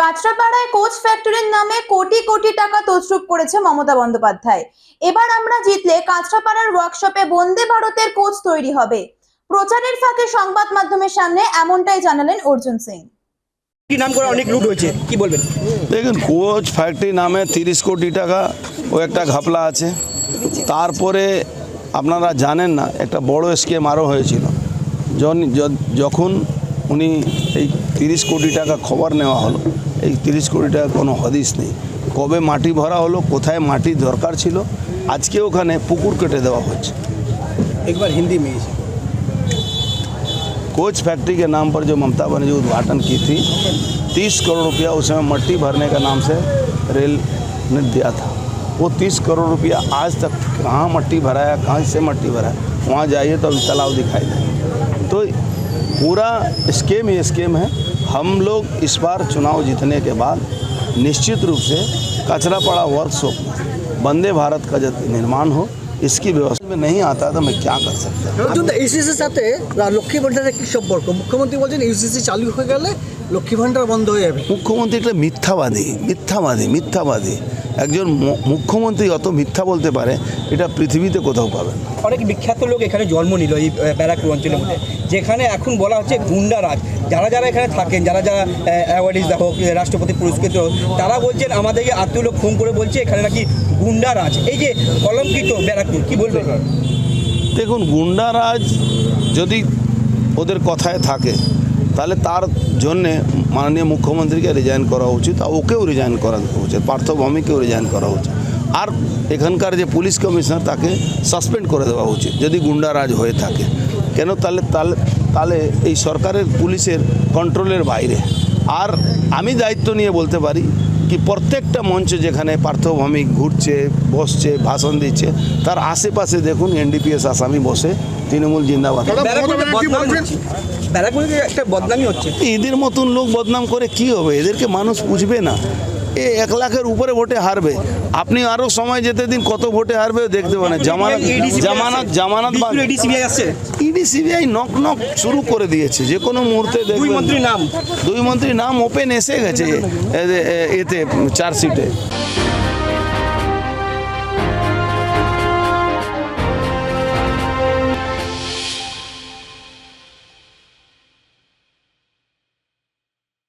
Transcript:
কাঁচরাপাড়ায় coach ফ্যাক্টরির নামে কোটি কোটি টাকা তছরূপ করেছে মমতা বন্দ্যোপাধ্যায়। এবার আমরা জিতলে কাঁচরাপাড়ার ওয়ার্কশপে বন্দে ভারতের কোচ তৈরি হবে। প্রচারের ফাঁকে সংবাদ মাধ্যমের সামনে এমনটাই জানালেন অর্জুন সিং। কি নাম করে অনেক লুট হয়েছে কি বলবেন? দেখুন কোচ ফ্যাক্টরি নামে তিরিশ কোটি টাকা ও একটা ঘাপলা আছে। তারপরে আপনারা জানেন না একটা বড় স্কেম আরও হয়েছিল। যখন উনি এই তিরিশ কোটি টাকা খবর নেওয়া হলো এই তিরিশ কোটি টাকা কোনো হদিস নেই কবে মাটি ভরা হলো কোথায় মাটি দরকার ছিল আজকে ওখানে পুকুর কেটে দেওয়া হচ্ছে একবার হিন্দি में कोच फैक्ट्री के नाम पर जो ममता बनर्जी उद्घाटन की थी तीस करोड़ रुपया उस समय मट्टी भरने का नाम से रेल ने दिया था वो तीस करोड़ रुपया आज तक कहाँ मट्टी भराया कहाँ से मट्टी भराया वहाँ जाइए तो अभी तालाब दिखाई देंगे तो पूरा स्कीम ये स्कीम है हम लोग इस बार चुनाव जीतने के बाद निश्चित रूप से कचरापड़ा वर्कशॉप में वंदे भारत का जब निर्माण हो इसकी व्यवस्था में नहीं आता तो मैं क्या कर सकता অর্জুন ইউসিসির সাথে লক্ষ্মী ভান্ডারের কি সম্পর্ক মুখ্যমন্ত্রী বলছেন ইউসিসি চালু হয়ে গেলে লক্ষ্মী ভান্ডার বন্ধ হয়ে যাবে মুখ্যমন্ত্রী একটা মিথ্যাবাদী মিথ্যাবাদী মিথ্যাবাদী একজন মু- মুখ্যমন্ত্রী অত মিথ্যা বলতে পারে এটা পৃথিবীতে কোথাও পাবেন না অনেক বিখ্যাত লোক এখানে জন্ম নিল এই আহ, ব্যারাকপুর অঞ্চলের মধ্যে যেখানে এখন বলা হচ্ছে গুন্ডারাজ যারা যারা এখানে থাকেন, যারা যারা অ্যাওয়ার্ডিস হোক রাষ্ট্রপতি পুরস্কৃত হোক তারা বলছেন আমাদেরকে আত্মীয় লোক ফোন করে বলছে, এখানে নাকি গুন্ডারাজ এই যে কলঙ্কিত ব্যারাকপুর, কি বলবেন? দেখুন গুন্ডারাজ যদি ওদের কথায় থাকে, তাহলে তার জন্যে মাননীয় মুখ্যমন্ত্রীকে রিজাইন করা উচিত, আর ওকেও রিজাইন করা উচিত পার্থভূমিকেও রিজাইন করা উচিত। আর এখানকার যে পুলিশ কমিশনার তাকে সাসপেন্ড করে দেওয়া উচিত যদি গুন্ডারাজ হয়ে থাকে। কেন তাহলে তাহলে তাহলে এই সরকারের পুলিশের কন্ট্রোলের বাইরে। আর আমি দায়িত্ব নিয়ে বলতে পারি কি প্রত্যেকটা মঞ্চে যেখানে পার্থভূমিক ঘুরছে বসছে ভাষণ দিচ্ছে তার আশেপাশে দেখুন এনডিপিএস আসামি বসে তৃণমূল জিন্দাবাদ। একটা বদনামি হচ্ছে। এদের মতন লোক বদনাম করে কি হবে? এদেরকে মানুষ বুঝবে না। এ এক লাখের উপরে ভোটে হারবে। আপনি আরও সময় যেতে দিন কত ভোটে হারবে দেখতে পারেন। জামানত জামানত জামানত ইডি সিবিআই নক নক শুরু করে দিয়েছে যে কোনো মুহূর্তে দুই মন্ত্রী মন্ত্রীর নাম। দুই মন্ত্রীর নাম ওপেন এসে গেছে এতে চার্জশিটে